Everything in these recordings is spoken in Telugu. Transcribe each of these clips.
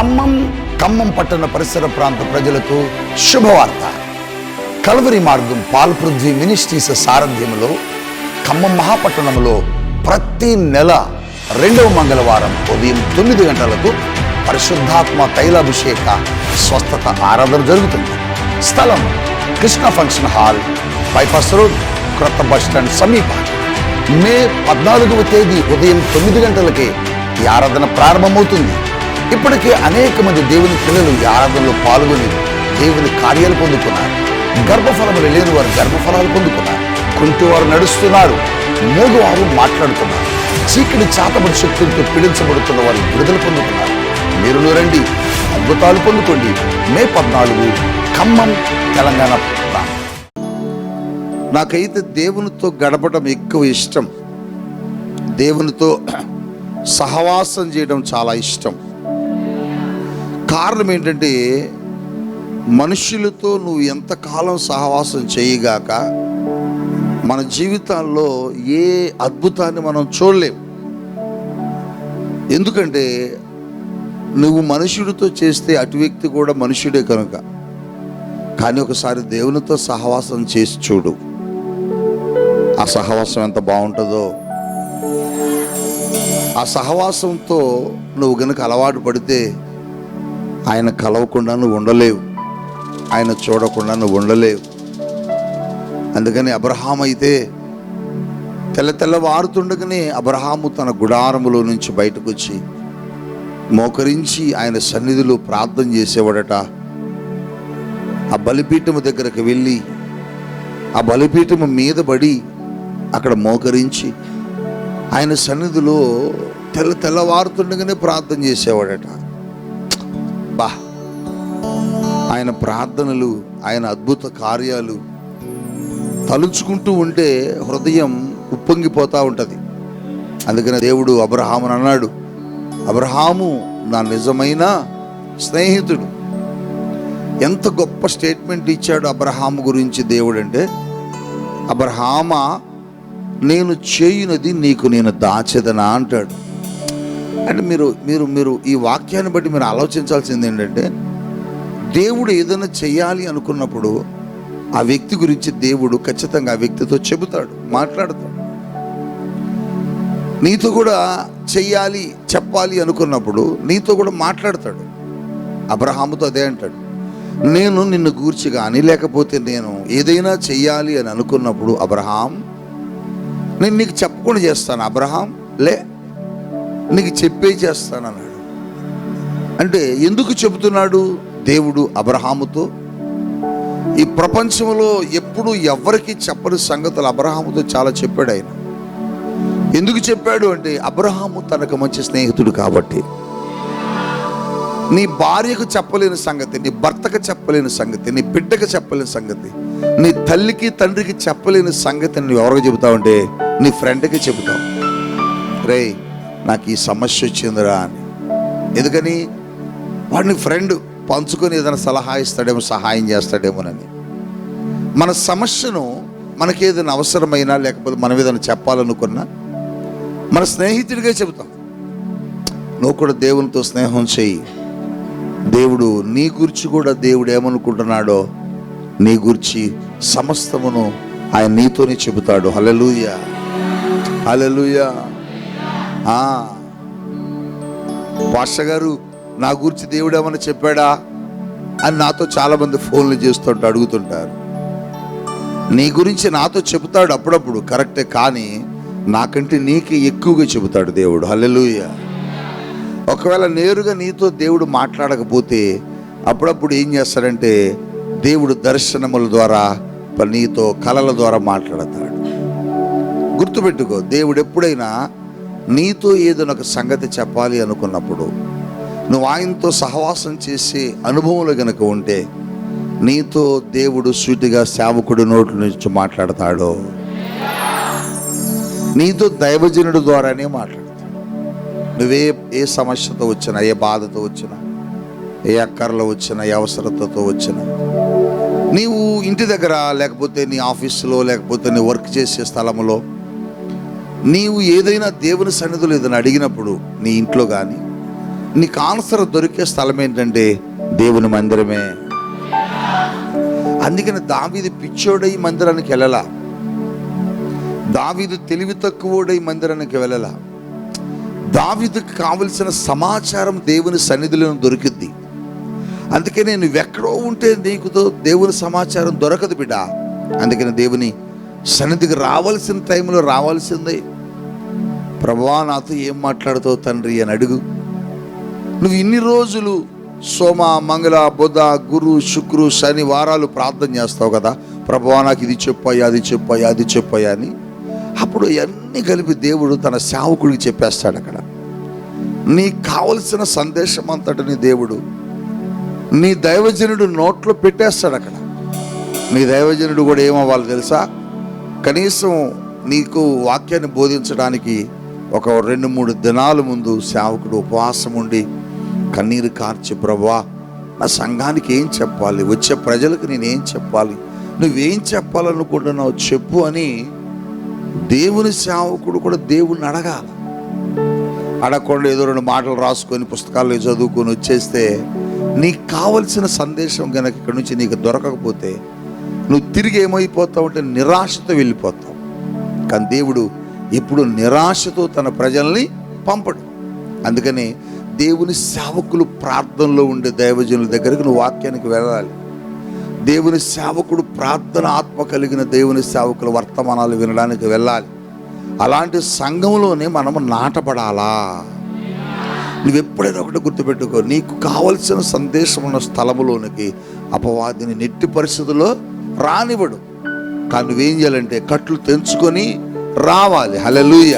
ఖమ్మం ఖమ్మం పట్టణ పరిసర ప్రాంత ప్రజలకు శుభవార్త. కలవరి మార్గం పాల్పృథ్వీ మినిస్ట్రీస్ సారథ్యంలో ఖమ్మం మహాపట్టణంలో ప్రతి నెల రెండవ మంగళవారం ఉదయం తొమ్మిది గంటలకు పరిశుద్ధాత్మ తైలాభిషేక స్వస్థత ఆరాధన జరుగుతుంది. స్థలం Krishna function hall bypass road క్రొత్త బస్ స్టాండ్ సమీప. మే పద్నాలుగవ తేదీ ఉదయం తొమ్మిది గంటలకే ఈ ఆరాధన ప్రారంభమవుతుంది. ఇప్పటికే అనేక మంది దేవుని పిల్లలు ఈ ఆరాధనలో పాల్గొని దేవుని కార్యాలు పొందుకున్నారు. గర్భఫలములు లేని వారు గర్భఫలాలు పొందుకున్నారు. కుంటివారు నడుస్తున్నారు. మూగవారు మాట్లాడుతున్నారు. చీకటి చాతబడి శక్తులతో పీడించబడుతున్న వారు విడుదల పొందుతున్నారు మీరు రండి. అద్భుతాలు పొందుకోండి. మే పద్నాలుగు ఖమ్మం తెలంగాణ నాకైతే దేవునితో గడపడం ఎక్కువ ఇష్టం. దేవునితో సహవాసం చేయడం చాలా ఇష్టం. కారణం ఏంటంటే మనుషులతో నువ్వు ఎంతకాలం సహవాసం చేయగాక మన జీవితాల్లో ఏ అద్భుతాన్ని మనం చూడలేం. ఎందుకంటే నువ్వు మనుషుడితో చేస్తే అటు వ్యక్తి కూడా మనుషుడే కనుక. కానీ ఒకసారి దేవునితో సహవాసం చేసి చూడు. ఆ సహవాసం ఎంత బాగుంటుందో. ఆ సహవాసంతో నువ్వు గనుక అలవాటు పడితే ఆయన కలవకుండా నువ్వు ఉండలేవు. ఆయన చూడకుండా నువ్వు ఉండలేవు. అందుకని అబ్రహాం అయితే తెల్ల తెల్లవారుతుండగానే అబ్రహాము తన గుడారములో నుంచి బయటకు వచ్చి మోకరించి ఆయన సన్నిధిలో ప్రార్థన చేసేవాడట. ఆ బలిపీఠము దగ్గరకు వెళ్ళి ఆ బలిపీఠము మీద పడి అక్కడ మోకరించి ఆయన సన్నిధిలో తెల్ల తెల్లవారుతుండగానే ప్రార్థన చేసేవాడట. బా ఆయన ప్రార్థనలు ఆయన అద్భుత కార్యాలు తలుచుకుంటూ ఉంటే హృదయం ఉప్పొంగిపోతూ ఉంటుంది. అందుకని దేవుడు అబ్రహామును అన్నాడు అబ్రహాము నా నిజమైన స్నేహితుడు. ఎంత గొప్ప స్టేట్మెంట్ ఇచ్చాడు అబ్రహాం గురించి దేవుడు అంటే అబ్రహామా నేను చేయునది నీకు నేను దాచెదనా? అంటాడు. అంటే మీరు మీరు మీరు ఈ వాక్యాన్ని బట్టి మీరు ఆలోచించాల్సింది ఏంటంటే దేవుడు ఏదైనా చేయాలి అనుకున్నప్పుడు ఆ వ్యక్తి గురించి దేవుడు ఖచ్చితంగా ఆ వ్యక్తితో చెబుతాడు మాట్లాడతాడు. నీతో కూడా చెయ్యాలి చెప్పాలి అనుకున్నప్పుడు నీతో కూడా మాట్లాడతాడు. అబ్రహాముతో అదే అంటాడు నేను నిన్ను గూర్చి కానీ లేకపోతే నేను ఏదైనా చెయ్యాలి అని అనుకున్నప్పుడు అబ్రహాం నేను నీకు చెప్పకుండా చేస్తాను అబ్రహాం లే నీకు చెప్పే చేస్తాను అన్నాడు అంటే ఎందుకు చెబుతున్నాడు? దేవుడు అబ్రహాముతో ఈ ప్రపంచంలో ఎప్పుడు ఎవరికి చెప్పని సంగతులు అబ్రహాముతో చాలా చెప్పాడు ఆయన. ఎందుకు చెప్పాడు అంటే అబ్రహాము తనకు మంచి స్నేహితుడు కాబట్టి. నీ భార్యకు చెప్పలేని సంగతి నీ భర్తకు చెప్పలేని సంగతి నీ బిడ్డకు చెప్పలేని సంగతి నీ తల్లికి తండ్రికి చెప్పలేని సంగతి నువ్వు ఎవరికి చెబుతావంటే నీ ఫ్రెండ్కి చెబుతావు. రే నాకు ఈ సమస్య వచ్చిందిరా అని. ఎందుకని? వాడిని ఫ్రెండ్ పంచుకొని ఏదైనా సలహా ఇస్తాడేమో సహాయం చేస్తాడేమోనని. మన సమస్యను మనకి ఏదైనా అవసరమైనా లేకపోతే మనం ఏదైనా చెప్పాలనుకున్నా మన స్నేహితుడిగా చెబుతాం. నువ్వు కూడా దేవునితో స్నేహం చెయ్యి. దేవుడు నీ గురించి కూడా దేవుడు ఏమనుకుంటున్నాడో నీ గురించి సమస్తమును ఆయన నీతోనే చెబుతాడు. హలలుయ హలలుయా భాష గారు నా గురించి దేవుడు ఏమైనా చెప్పాడా? అని నాతో చాలామంది ఫోన్లు చేస్తుంటూ అడుగుతుంటారు. నీ గురించి నాతో చెబుతాడు అప్పుడప్పుడు కరెక్టే కానీ నాకంటే నీకే ఎక్కువగా చెబుతాడు దేవుడు. హల్లెలూయ. ఒకవేళ నేరుగా నీతో దేవుడు మాట్లాడకపోతే అప్పుడప్పుడు ఏం చేస్తాడంటే దేవుడు దర్శనముల ద్వారా నీతో కళల ద్వారా మాట్లాడతాడు. గుర్తుపెట్టుకో దేవుడు ఎప్పుడైనా నీతో ఏదైనా ఒక సంగతి చెప్పాలి అనుకున్నప్పుడు నువ్వు ఆయనతో సహవాసం చేసే అనుభవంలో గనుక ఉంటే నీతో దేవుడు సూటిగా సేవకుడి నోట్ల నుంచి మాట్లాడతాడు. నీతో దైవజనుడు ద్వారానే మాట్లాడతాడు. నువ్వే ఏ సమస్యతో వచ్చినా ఏ బాధతో వచ్చినా ఏ అక్కర్లో వచ్చినా ఏ అవసరతతో వచ్చినా నీవు ఇంటి దగ్గర లేకపోతే నీ ఆఫీసులో లేకపోతే నీ వర్క్ చేసే స్థలంలో నీవు ఏదైనా దేవుని సన్నిధిలో ఏదైనా అడిగినప్పుడు నీ ఇంట్లో కానీ నీకు ఆన్సర్ దొరికే స్థలం ఏంటంటే దేవుని మందిరమే. అందుకని దావీది పిచ్చోడై మందిరానికి వెళ్ళలా. దావీదు తెలివి తక్కువోడై మందిరానికి వెళ్ళలా. దావీదుకు కావలసిన సమాచారం దేవుని సన్నిధిలో దొరికింది నేను ఎక్కడో ఉంటే నీకుతో దేవుని సమాచారం దొరకదు బిడ్డ. అందుకని దేవుని సన్నిధికి రావాల్సిన టైంలో రావాల్సిందే. ప్రభా నాతో ఏం మాట్లాడుతావు తండ్రి అని అడుగు. నువ్వు ఇన్ని రోజులు సోమ మంగళ బుధ గురు శుక్రు శని వారాలు ప్రార్థన చేస్తావు కదా. ప్రభా నాకు ఇది చెప్పాయా అది చెప్పాయా అది చెప్పాయా అని. అప్పుడు అన్నీ కలిపి దేవుడు తన సేవకుడికి చెప్పేస్తాడు అక్కడ. నీకు కావలసిన సందేశం అంతటిని దేవుడు నీ దైవజనుడు నోట్లో పెట్టేస్తాడు అక్కడ. నీ దైవజనుడు కూడా ఏమవ్వాలి తెలుసా? కనీసం నీకు వాక్యాన్ని బోధించడానికి ఒక రెండు మూడు దినాల ముందు సేవకుడు ఉపవాసం ఉండి కన్నీరు కార్చి ప్రభా నా సంఘానికి ఏం చెప్పాలి? వచ్చే ప్రజలకు నేను ఏం చెప్పాలి? నువ్వేం చెప్పాలనుకుంటున్నావు చెప్పు అని దేవుని సేవకుడు కూడా దేవుణ్ణి అడగాలి. అడగకుండా ఏదో రెండు మాటలు రాసుకొని పుస్తకాల్లో చదువుకొని వచ్చేస్తే నీకు కావలసిన సందేశం కనుక ఇక్కడి నుంచి నీకు దొరకకపోతే నువ్వు తిరిగి ఏమైపోతావు అంటే నిరాశతో వెళ్ళిపోతావు. కానీ దేవుడు ఇప్పుడు నిరాశతో తన ప్రజల్ని పంపడు. అందుకని దేవుని సేవకులు ప్రార్థనలో ఉండే దైవజనుల దగ్గరికి నువ్వు వాక్యానికి వెళ్ళాలి. దేవుని సేవకుడు ప్రార్థన ఆత్మ కలిగిన దేవుని సేవకుల వర్తమానాలు వినడానికి వెళ్ళాలి. అలాంటి సంఘంలోనే మనము నాటపడాలా నువ్వు ఎప్పుడైనా ఒకటి గుర్తుపెట్టుకో నీకు కావలసిన సందేశం ఉన్న స్థలములోనికి అపవాదిని నెట్టి పరిస్థితుల్లో రానివ్వడు. కానీ నువ్వేం చేయాలంటే కట్లు తెంచుకొని రావాలి. హలలుయ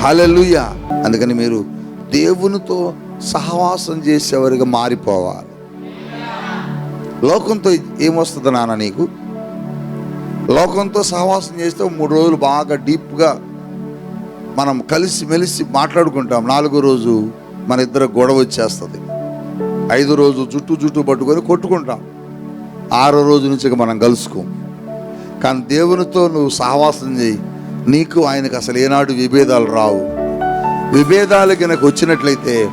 హలలుయ అందుకని మీరు దేవునితో సహవాసం చేసేవారిగా మారిపోవాలి. లోకంతో ఏమొస్తుంది నాన్న నీకు? లోకంతో సహవాసం చేస్తే మూడు రోజులు బాగా డీప్గా మనం కలిసి మెలిసి మాట్లాడుకుంటాం. నాలుగో రోజు మన ఇద్దరు గొడవ వచ్చేస్తుంది. ఐదు రోజు జుట్టు జుట్టు పట్టుకొని కొట్టుకుంటాం. ఆరో రోజు నుంచి మనం కలుసుకోం. కానీ దేవునితో నువ్వు సహవాసం చేయి. నీకు ఆయనకు అసలు ఏనాడు విభేదాలు రావు. విభేదాలు కనుక వచ్చినట్లయితే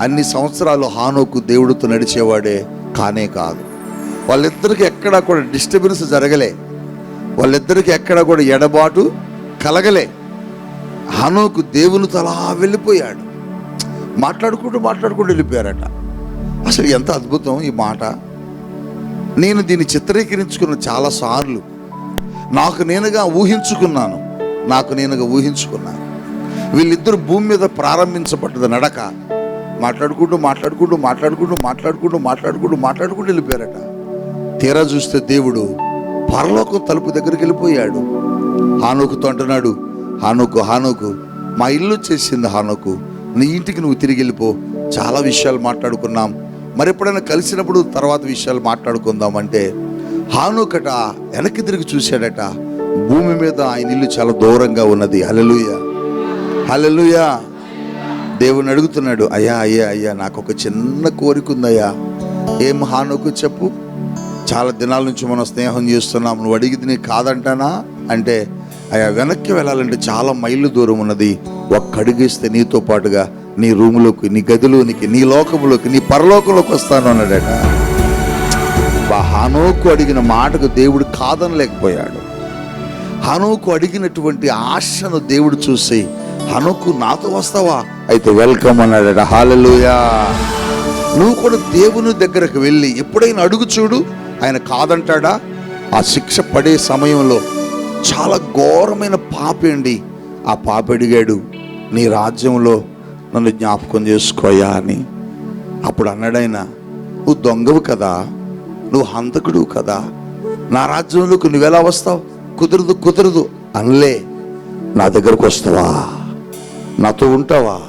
అన్ని సంవత్సరాలు హానోకు దేవుడితో నడిచేవాడే కానే కాదు. వాళ్ళిద్దరికి ఎక్కడా కూడా డిస్టర్బెన్స్ జరగలే. వాళ్ళిద్దరికి ఎక్కడా కూడా ఎడబాటు కలగలే. హానోకు దేవునితో అలా వెళ్ళిపోయాడు. మాట్లాడుకుంటూ మాట్లాడుకుంటూ వెళ్ళిపోయారట. అసలు ఎంత అద్భుతం ఈ మాట. నేను దీన్ని చిత్రీకరించుకున్న చాలా సార్లు. నాకు నేనుగా ఊహించుకున్నాను. నాకు నేనుగా ఊహించుకున్నాను వీళ్ళిద్దరు భూమి మీద ప్రారంభించబడ్డది నడక. మాట్లాడుకుంటూ మాట్లాడుకుంటూ మాట్లాడుకుంటూ మాట్లాడుకుంటూ మాట్లాడుకుంటూ మాట్లాడుకుంటూ వెళ్ళిపోయారట. తీరా చూస్తే దేవుడు పరలోకం తలుపు దగ్గరికి వెళ్ళిపోయాడు. హానుకుతో అంటున్నాడు హానుకు హానుకు మా ఇల్లు చేసింది హానుకు. నీ ఇంటికి నువ్వు తిరిగి వెళ్ళిపో. చాలా విషయాలు మాట్లాడుకున్నాం. మరి ఎప్పుడైనా కలిసినప్పుడు తర్వాత విషయాలు మాట్లాడుకుందాం అంటే హానుకట వెనక్కి తిరిగి చూశాడట. భూమి మీద ఆయన ఇల్లు చాలా దూరంగా ఉన్నది. హలలుయ హలలుయ దేవుని అడుగుతున్నాడు అయ్యా అయ్యా అయ్యా నాకు ఒక చిన్న కోరిక ఉందయ్యా. ఏం హానుకు చెప్పు. చాలా దినాల నుంచి మనం స్నేహం చేస్తున్నాం. నువ్వు అడిగితే నీకు కాదంటానా? అంటే అయ్యా వెనక్కి వెళ్ళాలంటే చాలా మైళ్ళు దూరం ఉన్నది. ఒక్క అడిగిస్తే నీతో పాటుగా నీ రూములోకి నీ గదిలోనికి నీ లోకంలోకి నీ పరలోకంలోకి వస్తాను అన్నాడట. బా హానోకు అడిగిన మాటకు దేవుడు కాదనలేకపోయాడు. హనుకు అడిగినటువంటి ఆశను దేవుడు చూసి హనుకు నాతో వస్తావా? అయితే వెల్కమ్ అన్నాడట. హాలలుయా. నువ్వు కూడా దేవుని దగ్గరకు వెళ్ళి ఎప్పుడైనా అడుగు చూడు. ఆయన కాదంటాడా? ఆ శిక్ష పడే సమయంలో చాలా ఘోరమైన పాపేండి ఆ పాప అడిగాడు నీ రాజ్యంలో నన్ను జ్ఞాపకం చేసుకోయా అని. అప్పుడు అన్నాడైనా నువ్వు దొంగవు కదా. నువ్వు హంతకుడు కదా. నా రాజ్యంలోకి నువ్వెలా వస్తావు? కుదరదు కుదరదు అనలే. నా దగ్గరకు వస్తావా? నాతో ఉంటావా?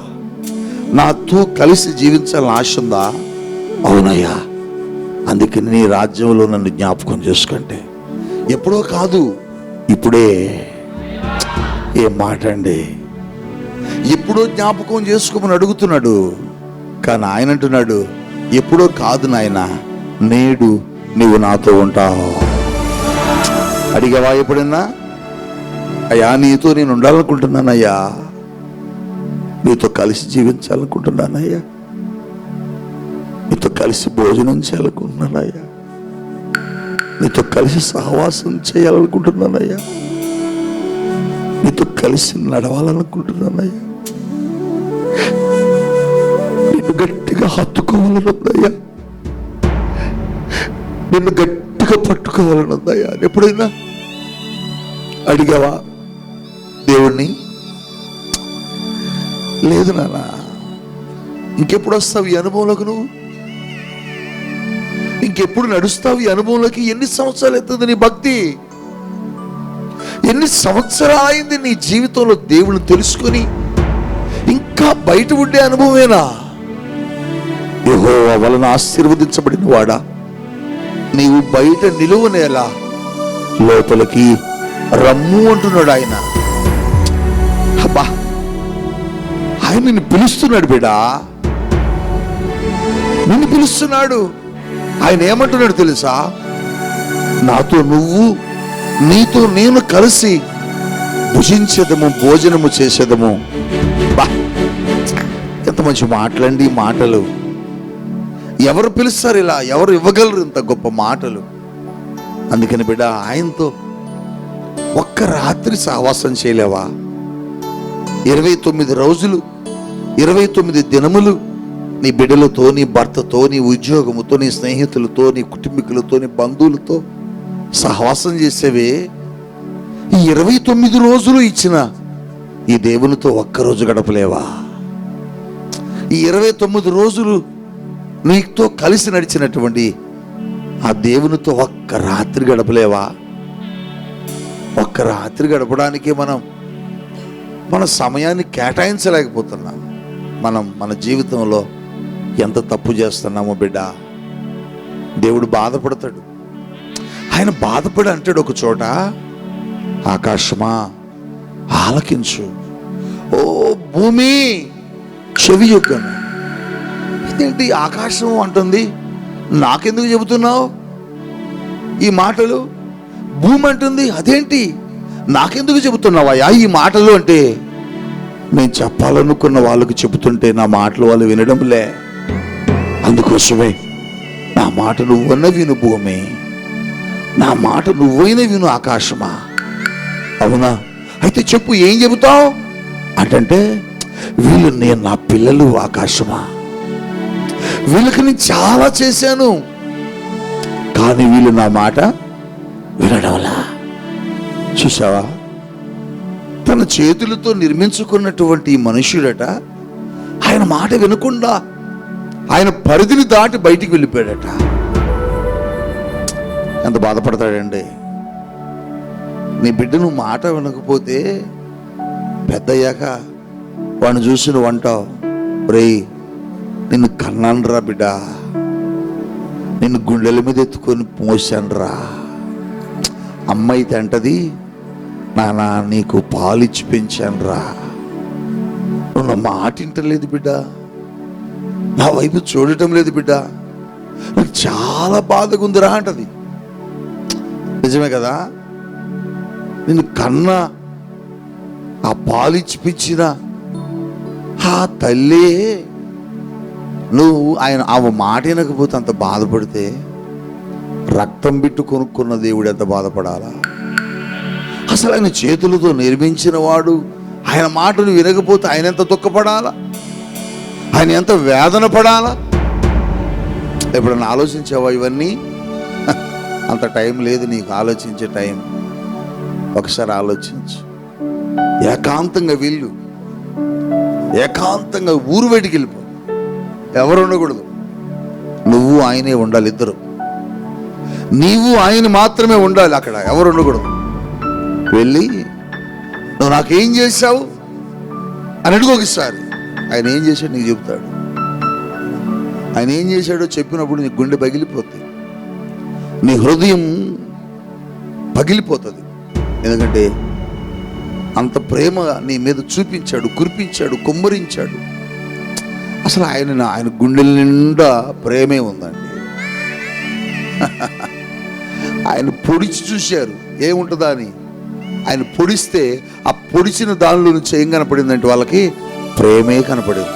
నాతో కలిసి జీవించాలని ఆశ ఉందా? అవునయ్యా. అందుకే నీ రాజ్యంలో నన్ను జ్ఞాపకం చేసుకుంటే. ఎప్పుడో కాదు ఇప్పుడే. ఏ మాట అండి? ఎప్పుడో జ్ఞాపకం చేసుకోమని అడుగుతున్నాడు. కానీ ఆయన అంటున్నాడు ఎప్పుడో కాదు నాయన నేడు నువ్వు నాతో ఉంటావు. అడిగావా ఎప్పుడన్నా? అయ్యా నీతో నేను ఉండాలనుకుంటున్నానయ్యా. నీతో కలిసి జీవించాలనుకుంటున్నానయ్యా. నీతో కలిసి భోజనం చేయాలనుకుంటున్నానయ్యా. నీతో కలిసి సహవాసం చేయాలనుకుంటున్నానయ్యా. నీతో కలిసి నడవాలనుకుంటున్నానయ్యా. నిన్ను గట్టిగా హత్తుకోవాలనుందయ్యా. నిన్ను గట్టిగా పట్టుకోవాలనుందయ్యా ఎప్పుడైనా అడిగావా? దేవుణ్ణి? లేదు నాన్న. ఇంకెప్పుడు వస్తావు ఈ అనుభవంలోకి నువ్వు? ఇంకెప్పుడు నడుస్తావు ఈ అనుభవంలోకి? ఎన్ని సంవత్సరాలు ఎత్తుంది నీ భక్తి? ఎన్ని సంవత్సరాలు అయింది నీ జీవితంలో దేవుని తెలుసుకొని ఇంకా బయట ఉండే అనుభవమేనా? యహో వలన ఆశీర్వదించబడిన వాడా నీవు బయట నిలువనేలా లోపలికి రమ్ము అంటున్నాడు ఆయన. అబ్బా ఆయన నిన్ను పిలుస్తున్నాడు బిడా. నిన్ను పిలుస్తున్నాడు. ఆయన ఏమంటున్నాడు తెలుసా? నాతో నువ్వు నీతో నేను కలిసి భుజించదము భోజనము చేసేదము. బా ఎంత మంచి మాటలండి మాటలు. ఎవరు పిలుస్తారు ఇలా? ఎవరు ఇవ్వగలరు ఇంత గొప్ప మాటలు? అందుకని బిడ్డ ఆయనతో ఒక్క రాత్రి సహవాసం చేయలేవా? ఇరవై తొమ్మిది రోజులు ఇరవై తొమ్మిది దినములు నీ బిడ్డలతో నీ భర్తతో నీ ఉద్యోగముతో నీ స్నేహితులతో నీ కుటుంబీకులతో నీ బంధువులతో సహవాసం చేసేవే? ఈ ఇరవై తొమ్మిది రోజులు ఇచ్చిన ఈ దేవునితో ఒక్కరోజు గడపలేవా? ఈ ఇరవై తొమ్మిది రోజులు నీతో కలిసి నడిచినటువంటి ఆ దేవునితో ఒక్క రాత్రి గడపలేవా? ఒక్క రాత్రి గడపడానికి మనం మన సమయాన్ని కేటాయించలేకపోతున్నాం. మనం మన జీవితంలో ఎంత తప్పు చేస్తున్నామో బిడ్డ దేవుడు బాధపడతాడు. ఆయన బాధపడి అంటాడు ఒక చోట ఆకాశమా ఆలకించు. ఓ భూమి చెవి యొక్కను ఇదేంటి ఆకాశం అంటుంది? నాకెందుకు చెబుతున్నావు? ఈ మాటలు భూమి అంటుంది అదేంటి? నాకెందుకు చెబుతున్నావయ్యా? ఈ మాటలు అంటే నేను చెప్పాలనుకున్న వాళ్ళకి చెబుతుంటే నా మాటలు వాళ్ళు వినడంలే అందుకోసమే నా మాట నువ్వన్న విను భూమి. నా మాట నువ్వైన విను ఆకాశమా. అవునా? అయితే చెప్పు ఏం చెబుతావు? అంటే వీళ్ళు నేను నా పిల్లలు ఆకాశమా? వీళ్ళకి నేను చాలా చేశాను. కానీ వీళ్ళు నా మాట వినడంలా. చూసావా తన చేతులతో నిర్మించుకున్నటువంటి ఈ మనుష్యుడట ఆయన మాట వినకుండా ఆయన పరిధిని దాటి బయటికి వెళ్ళిపోయాడట. ఎంత బాధపడతాడండి? నీ బిడ్డ నువ్వు మాట వినకపోతే పెద్దయ్యాక వాడిని చూసి నువ్వు అంటావు రేయ్ నిన్ను కన్నానురా బిడ్డ. నిన్ను గుండెల మీద ఎత్తుకొని మోసానురా అమ్మ అయితే అంటది నానా నీకు పాలిచ్చి పెంచానురా. నువ్వు నా మాట వింటలేదు బిడ్డ. నా వైపు చూడటం లేదు బిడ్డ. నాకు చాలా బాధగా ఉందిరా అంటది. నిజమే కదా? నిన్ను కన్నా ఆ పాలిచ్చిపించిన ఆ తల్లి నువ్వు ఆయన ఆ మాట వినకపోతే అంత బాధపడితే రక్తం బిట్టు కొనుక్కున్న దేవుడు ఎంత బాధపడాలా? అసలు ఆయన చేతులతో నిర్మించిన వాడు ఆయన మాటను వినకపోతే ఆయన ఎంత దుఃఖపడాలా? ఆయన ఎంత వేదన పడాలా? ఎప్పుడన్నా ఆలోచించావా ఇవన్నీ? అంత టైం లేదు నీకు ఆలోచించే టైం. ఒకసారి ఆలోచించు. ఏకాంతంగా వెళ్ళు. ఏకాంతంగా ఊరు బయటికి వెళ్ళిపో. ఎవరు ఉండకూడదు నువ్వు ఆయనే ఉండాలి ఇద్దరు. నీవు ఆయన మాత్రమే ఉండాలి అక్కడ. ఎవరు ఉండకూడదు వెళ్ళి నువ్వు నాకేం చేశావు? అని అడుగు ఆయన ఏం చేశాడు? నీకు చెబుతాడు. ఆయన ఏం చేశాడో చెప్పినప్పుడు నీ గుండె పగిలిపోతుంది నీ హృదయం పగిలిపోతుంది. ఎందుకంటే అంత ప్రేమ నీ మీద చూపించాడు కురిపించాడు కుమ్మరించాడు. అసలు ఆయన ఆయన గుండెల నిండా ప్రేమే ఉందండి. ఆయన పొడిచి చూశారు. ఏముంటుందా అని? ఆయన పొడిస్తే ఆ పొడిచిన దానిలో నుంచి ఏం కనపడిందంటే వాళ్ళకి ప్రేమే కనపడింది.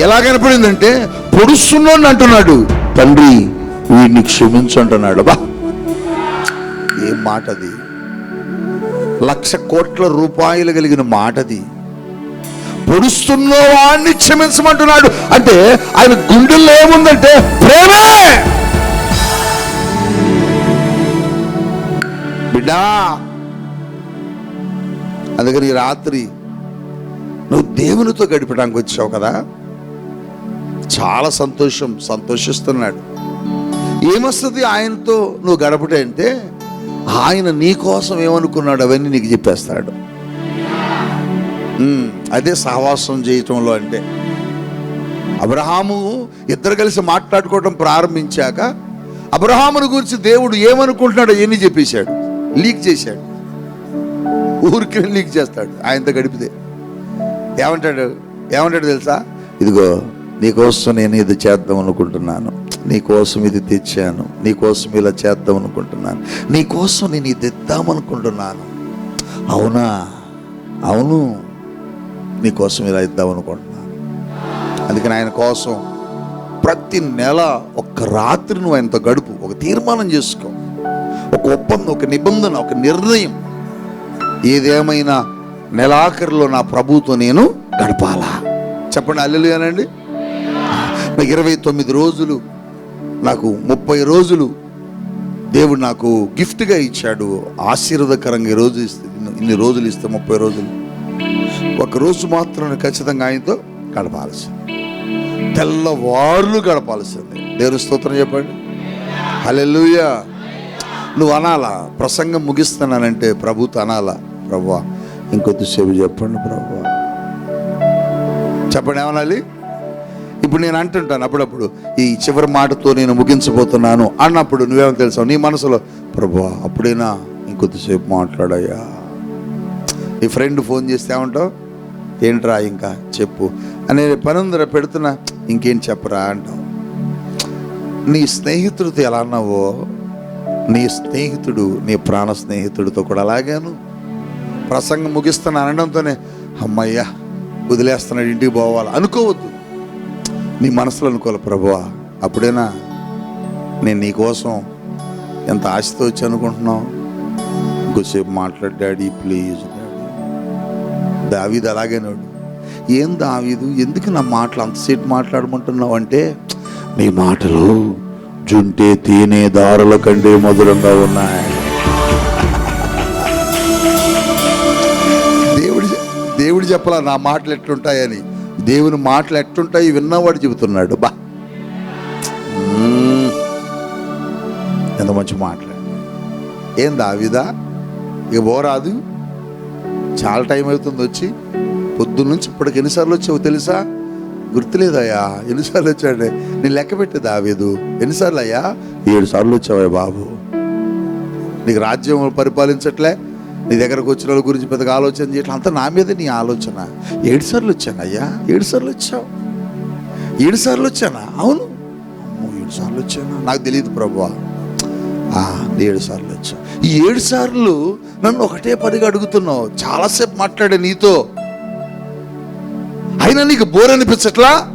ఎలా కనపడిందంటే పొడుస్తున్నాడు అంటున్నాడు. తండ్రి వీడిని క్షమించు అంటున్నాడు బా ఏం మాటది? లక్ష కోట్ల రూపాయలు కలిగిన మాటది. పొడుస్తున్న వాడిని క్షమించమంటున్నాడు. అంటే ఆయన గుండెల్లో ఏముందంటే ప్రేమే. బిడ్డా అందుకని రాత్రి నువ్వు దేవునితో గడిపడానికి వచ్చావు కదా? చాలా సంతోషం సంతోషిస్తున్నాడు. ఏమొస్తుంది ఆయనతో నువ్వు గడపటే అంటే ఆయన నీ కోసం ఏమనుకున్నాడు అవన్నీ నీకు చెప్పేస్తాడు. అదే సహవాసం చేయటంలో అంటే. అబ్రహాము ఇద్దరు కలిసి మాట్లాడుకోవడం ప్రారంభించాక అబ్రహామును గురించి దేవుడు ఏమనుకుంటున్నాడో ఏమి చెప్పేశాడు? లీక్ చేశాడు. ఊరికి లీక్ చేస్తాడు. ఆయనతో గడిపితే. ఏమంటాడు? ఏమంటాడు తెలుసా? ఇదిగో నీకోసం నేను ఇది చేద్దాం అనుకుంటున్నాను. నీకోసం ఇది తెచ్చాను. నీకోసం ఇలా చేద్దాం అనుకుంటున్నాను. నీకోసం నేను ఇది ఇద్దాం అనుకుంటున్నాను. అవునా? అవును. నీకోసం ఇలా ఇద్దాం అనుకుంటున్నాను. అందుకని ఆయన కోసం ప్రతి నెల ఒక్క రాత్రి నువ్వు ఆయనతో గడుపు ఒక తీర్మానం చేసుకో. ఒక ఒప్పందం ఒక నిబంధన ఒక నిర్ణయం. ఏదేమైనా నెలాఖరులో నా ప్రభుతో నేను గడపాలా? చెప్పండి అల్లెలుగానండి నాకు ఇరవై తొమ్మిది రోజులు నాకు ముప్పై రోజులు దేవుడు నాకు గిఫ్ట్గా ఇచ్చాడు. ఆశీర్వదకరంగా ఈ రోజు ఇస్తే ఇన్ని రోజులు ఇస్తే ముప్పై రోజులు. ఒక రోజు మాత్రం ఖచ్చితంగా ఆయనతో గడపాల్సింది. తెల్లవారులు గడపాల్సింది. దేవుని స్తోత్రం చెప్పండి. హలెలుయ నువ్వు అనాలా? ప్రసంగం ముగిస్తున్నానంటే ప్రభుతో అనాలా? ప్రభా ఇంకొద్దిసేపు చెప్పండి ప్రభా చెప్పండి ఏమనాలి? ఇప్పుడు నేను అంటుంటాను అప్పుడప్పుడు ఈ చివరి మాటతో నేను ముగించబోతున్నాను అన్నప్పుడు నువ్వేమో తెలుసావు? నీ మనసులో ప్రభా అప్పుడైనా? ఇంకొద్దిసేపు మాట్లాడయ్యా. నీ ఫ్రెండ్ ఫోన్ చేస్తే ఏమంటావు? ఏంట్రా ఇంకా? చెప్పు. అనే పని ఉందిరా పెడుతున్నా ఇంకేం చెప్పరా? అంటావు. నీ స్నేహితుడితో ఎలా అన్నావో నీ స్నేహితుడు నీ ప్రాణ స్నేహితుడితో కూడా అలాగాను. ప్రసంగం ముగిస్తాను అనడంతోనే అమ్మయ్యా వదిలేస్తున్నాడు ఇంటికి పోవాలి? అనుకోవద్దు. నీ మనసులో అనుకోవాలి ప్రభువా అప్పుడేనా? నేను నీకోసం ఎంత ఆశతో వచ్చి అనుకుంటున్నావు? ఇంకోసేపు మాట్లాడు డాడీ ప్లీజ్. దావీదు అలాగేనాడు ఏం దావీదు? ఎందుకు నా మాటలు అంతసేపు మాట్లాడమంటున్నావు? అంటే నీ మాటలు జుంటే తేనే దారుల కంటే మధురంగా ఉన్నాయి. దేవుడు దేవుడు చెప్పలా నా మాటలు ఎట్లుంటాయని? దేవుని మాటలు ఎట్లుంటాయి? విన్నవాడు చెబుతున్నాడు. బా. ఎంత మంచి మాటలు. ఏం దావిదా? ఇక పోరాదు చాలా టైం అవుతుంది వచ్చి. పొద్దున్న నుంచి ఇప్పటికి ఎన్నిసార్లు వచ్చావు తెలుసా? గుర్తులేదయ్యా. ఎన్నిసార్లు వచ్చాడే నేను లెక్క పెట్టి దావేదు. ఎన్నిసార్లు అయ్యా ఏడు సార్లు వచ్చావయ్యా బాబు. నీకు రాజ్యం పరిపాలించట్లే. నీ దగ్గరకు వచ్చిన వాళ్ళ గురించి పెద్దగా ఆలోచన చేయట్లే. అంతా నా మీద నీ ఆలోచన. ఏడు సార్లు వచ్చాను అయ్యా? ఏడు సార్లు వచ్చావు? ఏడు సార్లు వచ్చానా? అవును. ఏడు సార్లు వచ్చానా? నాకు తెలియదు ప్రభువా. ఏడు సార్లు వచ్చా. ఈ ఏడు సార్లు నన్ను ఒకటే పనిగా అడుగుతున్నావు. చాలాసేపు మాట్లాడే నీతో. అయినా నీకు బోర్ అనిపించట్లా?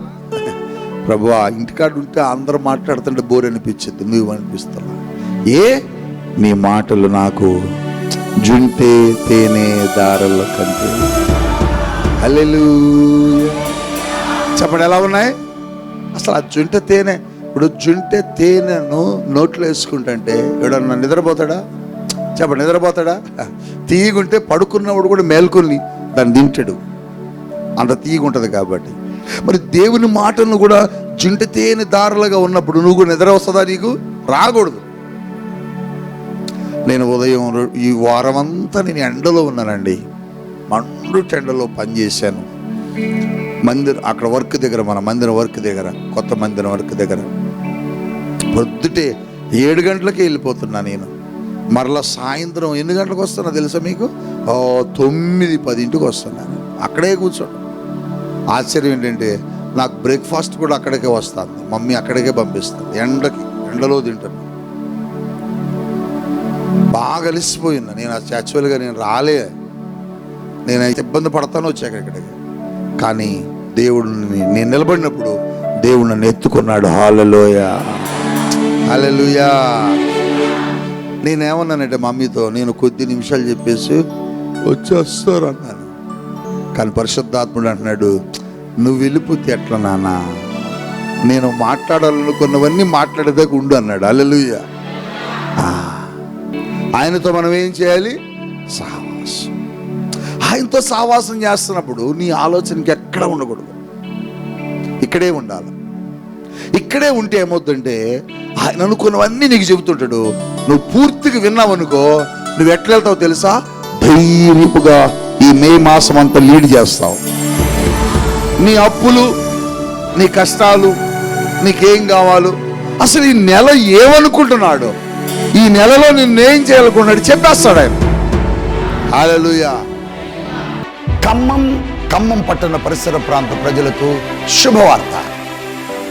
ప్రభువా ఇంటికాడ ఉంటే అందరూ మాట్లాడుతుంటే బోర్ అనిపించద్దు నువ్వు అనిపిస్తున్నా. ఏ? నీ మాటలు నాకు జుంటే తేనె దారల కంటే. అల్లెలు చెప్పండి ఎలా ఉన్నాయి? అసలు ఆ జుంట తేనె ఇప్పుడు జుంటె తేనెను నోట్లో వేసుకుంటుంటే ఎవడన్నా నిద్రపోతాడా? చెప్పండి నిద్రపోతాడా? తీగుంటే పడుకున్నవాడు కూడా మేల్కొని దాన్ని తింటాడు. అంత తీగుంటది కాబట్టి. మరి దేవుని మాటను కూడా జుంటి తేనె దారులుగా ఉన్నప్పుడు నువ్వు నిద్ర వస్తుందా నీకు? రాకూడదు. నేను ఉదయం ఈ వారం అంతా నేను ఎండలో ఉన్నానండి. మండు ఎండలో పనిచేశాను మందిర్ అక్కడ వర్క్ దగ్గర మన మందిరం వర్క్ దగ్గర కొత్త మందిరం వర్క్ దగ్గర. పొద్దుటే ఏడు గంటలకే వెళ్ళిపోతున్నా నేను. మరలా సాయంత్రం ఎన్ని గంటలకు వస్తున్నా తెలుసా మీకు? ఓ, తొమ్మిది పదింటికి వస్తున్నాను అక్కడే కూర్చోండి ఆశ్చర్యం ఏంటంటే నాకు బ్రేక్ఫాస్ట్ కూడా అక్కడికే వస్తుంది. మమ్మీ అక్కడికే పంపిస్తుంది. ఎండకి ఎండలో తింటాను బాగా అలిసిపోయింది నేను యాక్చువల్గా నేను రాలే. నేను ఇబ్బంది పడతాను వచ్చాక ఇక్కడికి. కానీ దేవుడిని నేను నిలబడినప్పుడు దేవుడు నన్ను ఎత్తుకున్నాడు. హాలలోయ హాలలుయా నేనేమన్నానంటే మమ్మీతో నేను కొద్ది నిమిషాలు చెప్పేసి వచ్చేస్తారు అన్నాను కానీ పరిశుద్ధాత్ముడు అంటున్నాడు నువ్వు వెళ్ళిపోతే ఎట్లా నాన్న. నేను మాట్లాడాలనుకున్నవన్నీ మాట్లాడేదాకా ఉండు అన్నాడు. అల్లెలుయ్య ఆయనతో మనం ఏం చేయాలి? సహవాసం. ఆయనతో సహవాసం చేస్తున్నప్పుడు నీ ఆలోచనకి ఎక్కడ ఉండకూడదు. ఇక్కడే ఉండాలి. ఇక్కడే ఉంటే ఏమవుతుందంటే ఆయన అనుకున్నవన్నీ నీకు చెబుతుంటాడు. నువ్వు పూర్తిగా విన్నావనుకో నువ్వు ఎట్లా వెళ్తావు తెలుసా? ధైర్యపుగా ఈ మే మాసం అంతా లీడ్ చేస్తావు. నీ అప్పులు నీ కష్టాలు నీకేం కావాలో. అసలు ఈ నెల ఏమనుకుంటున్నాడు? ఈ నెలలో నిన్నేం చేయాలనుకున్నాడు చెప్పేస్తాడు ఆయన. హల్లెలూయా ఖమ్మం ఖమ్మం పట్టణ పరిసర ప్రాంత ప్రజలకు శుభవార్త.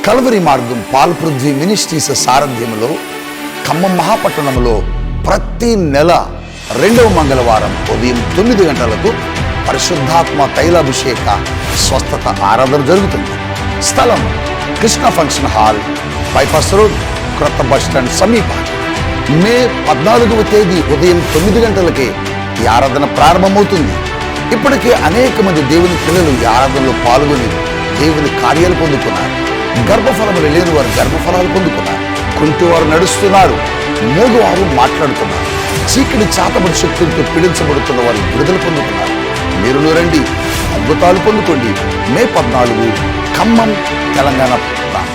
కలవరి మార్గం పాల్పృథ్వీ మినిస్ట్రీస్ సారథ్యంలో ఖమ్మం మహాపట్టణంలో ప్రతి నెల రెండవ మంగళవారం ఉదయం తొమ్మిది గంటలకు పరిశుద్ధాత్మ తైలాభిషేక స్వస్థత ఆరాధన జరుగుతుంది. స్థలం Krishna function hall bypass road క్రొత్త బస్ స్టాండ్ సమీప. మే పద్నాలుగవ తేదీ ఉదయం తొమ్మిది గంటలకే ఈ ఆరాధన ప్రారంభమవుతుంది. ఇప్పటికే అనేక మంది దేవుని పిల్లలు ఈ ఆరాధనలో పాల్గొని దేవుని కార్యాలు పొందుకున్నారు. గర్భఫలములు లేని వారు గర్భఫలాలు పొందుకున్నారు. కుంటివారు నడుస్తున్నారు. మూగువారు మాట్లాడుతున్నారు. చీకటి చాతబడి శక్తులతో పీడించబడుతున్న వారు విడుదల పొందుతున్నారు. మీరు రండి అద్భుతాలు పొందుకోండి. మే పద్నాలుగు ఖమ్మం తెలంగాణ ప్రాంతం.